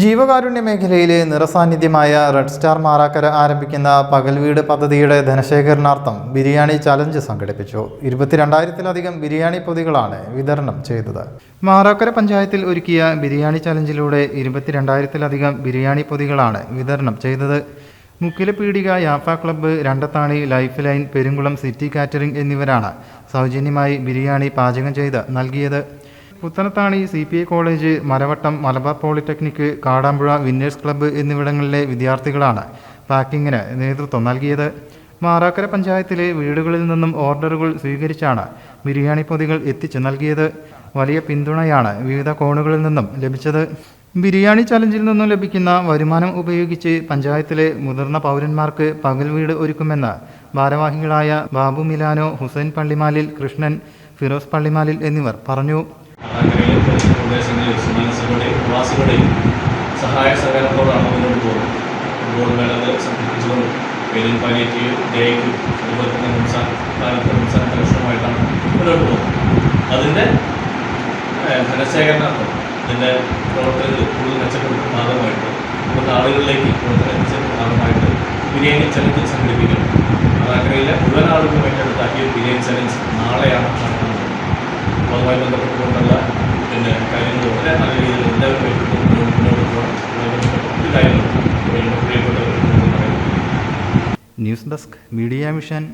ജീവകാരുണ്യ മേഖലയിലെ നിറസാന്നിധ്യമായ red star Marakkara ആരംഭിക്കുന്ന പകൽ വീട് പദ്ധതിയുടെ ധനശേഖരണാർത്ഥം ബിരിയാണി ചലഞ്ച് സംഘടിപ്പിച്ചു. ഇരുപത്തിരണ്ടായിരത്തിലധികം ബിരിയാണി പൊതികളാണ് വിതരണം ചെയ്തത്. മാറാക്കര പഞ്ചായത്തിൽ ഒരുക്കിയ ബിരിയാണി ചലഞ്ചിലൂടെ ഇരുപത്തിരണ്ടായിരത്തിലധികം ബിരിയാണി പൊതികളാണ് വിതരണം ചെയ്തത്. Mukkilapeedika Yafa club Randathani life line Perumkulam city catering എന്നിവരാണ് സൗജന്യമായി ബിരിയാണി പാചകം ചെയ്ത് നൽകിയത്. Puthanathani C P I college Malavattam Malabar polytechnic Kadampuzha winners club എന്നിവിടങ്ങളിലെ വിദ്യാർത്ഥികളാണ് പാക്കിങ്ങിന് നേതൃത്വം നൽകിയത്. മാറാക്കര പഞ്ചായത്തിലെ വീടുകളിൽ നിന്നും ഓർഡറുകൾ സ്വീകരിച്ചാണ് ബിരിയാണി പൊതികൾ എത്തിച്ചു നൽകിയത്. വലിയ പിന്തുണയാണ് വിവിധ കോണുകളിൽ നിന്നും ലഭിച്ചത്. ബിരിയാണി ചലഞ്ചിൽ നിന്നും ലഭിക്കുന്ന വരുമാനം ഉപയോഗിച്ച് പഞ്ചായത്തിലെ മുതിർന്ന പൗരന്മാർക്ക് പകൽ വീട് ഒരുക്കുമെന്ന് ഭാരവാഹികളായ ബാബു മിലാനോ ഹുസൈൻ പള്ളിമാലിൽ കൃഷ്ണൻ ഫിറോസ് പള്ളിമാലിൽ എന്നിവർ പറഞ്ഞു. ആഗ്രയിലെ പ്രദേശങ്ങളിലെ മനസ്സുകളുടെയും പ്രവാസികളുടെയും സഹായ സഹകരണത്തോടാണ് മുന്നോട്ട് പോകുന്നത്. ഫുട്ബോൾ മേളകൾ സംഘടിപ്പിച്ചുകൊണ്ട് പേരിൽ പാലിയേറ്റീവ് ഡേക്ക് അതുപോലെ തന്നെ സംസ്ഥാന കാലത്ത് സംസ്ഥാന കലക്ഷനുമായിട്ടാണ് മുന്നോട്ട് പോകുന്നത്. അതിന്റെ ധനശേഖരണാർത്ഥം ഇതിന്റെ പ്രവർത്തനങ്ങൾ കൂടുതൽ മെച്ചപ്പെടുത്തുന്ന ഭാഗമായിട്ട് കൂടുതൽ ആളുകളിലേക്ക് പ്രവർത്തനം എത്തിച്ചതിന്റെ ഭാഗമായിട്ട് ബിരിയാണി ചലഞ്ച് സംഘടിപ്പിക്കണം. അതാഗ്രയിലെ മുഴുവൻ ആളുകളും ഏറ്റെടുത്താക്കിയ ബിരിയാണി ചലഞ്ച് നാളെയാണ് നടക്കുന്നത്. അതുമായി ബന്ധപ്പെട്ടുകൊണ്ടുള്ള പിന്നെ കാര്യങ്ങൾ വളരെ നല്ല രീതിയിൽ എല്ലാവരും മുന്നോട്ട് പോകണം ന്യൂസ് ഡെസ്ക് മീഡിയ മിഷൻ